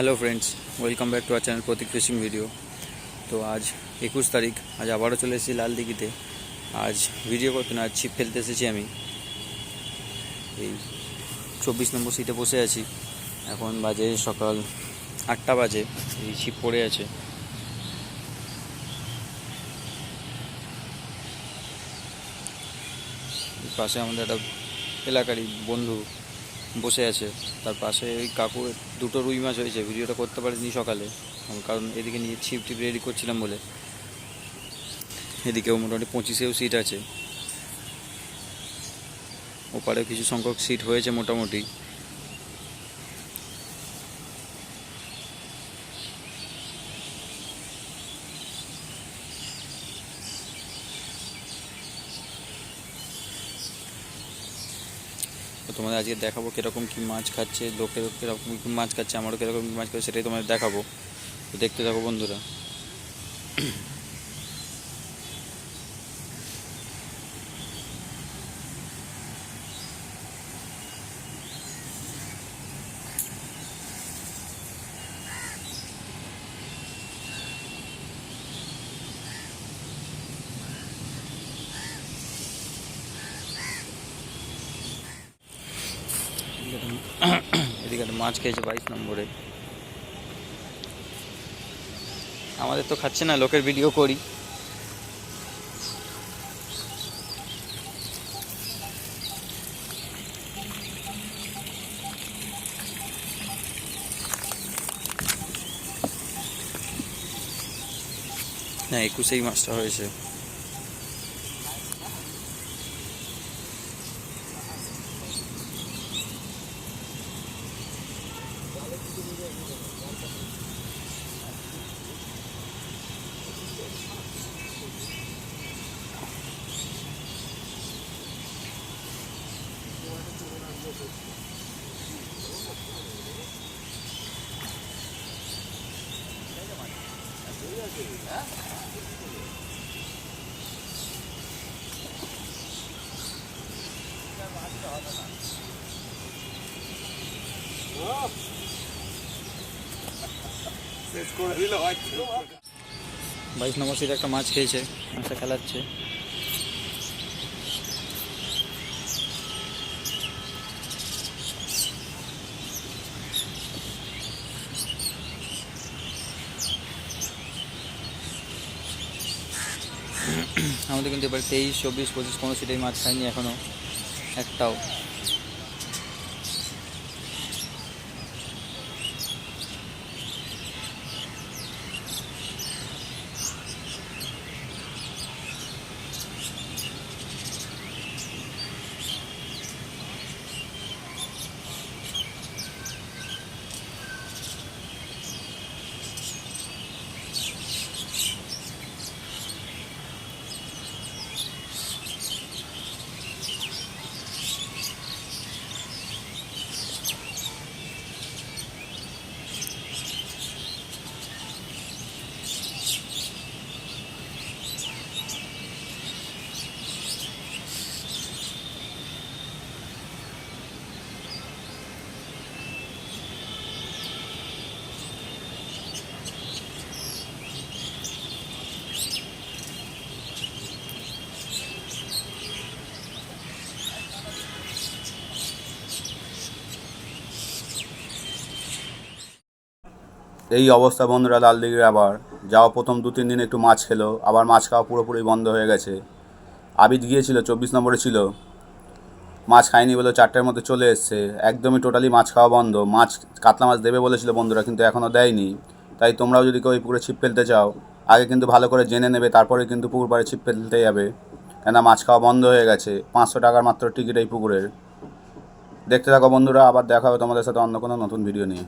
Hello friends welcome back to our channel Pratik fishing video তো আজ একুশ তারিখ, আজ আবারও চলে এসেছি লাল দিঘিতে আজ ভিডিও করতে না আজ ছিপ ফেলতে এসেছি আমি। এই চব্বিশ নম্বর সিটে বসে আছি। এখন বাজে সকাল আটটা বাজে, এই ছিপ পড়ে আছে। পাশে আমাদের একটা এলাকারই বন্ধু বসে আছে। তার পাশে ওই কাকু, দুটো রুই মাছ হয়েছে, ভিডিওটা করতে পারিনি সকালে। কারণ এদিকে নিয়ে ছিপ টিপ রেডি করছিলাম বলে। এদিকেও মোটামুটি পঁচিশেও সিট আছে। ওপারে কিছু সংখ্যক সিট হয়েছে মোটামুটি। তো তোমাদের আজকে দেখাবো কীরকম কী মাছ খাচ্ছে লোকের কীরকম কী মাছ খাচ্ছে, আমারও কীরকম কী মাছ খাচ্ছে সেটাই তোমাদের দেখাবো। তো দেখতে থাকো বন্ধুরা। এদিকে মাছ খেয়েছে বাইশ নম্বরে। আমাদের তো খাচ্ছে না, লোকের ভিডিও করি। না একুশেই মাছটা হয়েছে। বাইশ নম্বর সিটে একটা মাছ খেয়েছে মাছটা খেলাচ্ছে। আমাদের কিন্তু এবার তেইশ চব্বিশ পঁচিশ কোনো সিটের মাছ খাইনি এখনও একটাও। এই অবস্থা বন্ধুরা লাল দিঘির আবার। যাওয়া প্রথম দু, তিন দিন একটু মাছ খেলো। আবার মাছ খাওয়া পুরোপুরি বন্ধ হয়ে গেছে। আবিদ গিয়েছিল, চব্বিশ নম্বরে ছিল। মাছ খায়নি বলে চারটের মধ্যে চলে এসছে। একদমই টোটালি মাছ খাওয়া বন্ধ। মাছ কাতলা মাছ দেবে বলেছিল বন্ধুরা, কিন্তু এখনও দেয়নি। তাই তোমরাও যদি কেউ পুকুরে ছিপ ফেলতে চাও, আগে কিন্তু ভালো করে জেনে নেবে, তারপরে কিন্তু পুকুর পাড়ে ছিপ ফেলতে যাবে। কেন মাছ খাওয়া বন্ধ হয়ে গেছে। পাঁচশো টাকার মাত্র টিকিট এই পুকুরের। দেখতে থাকো বন্ধুরা, আবার দেখা হবে তোমাদের সাথে অন্য কোনো নতুন ভিডিও নিয়ে।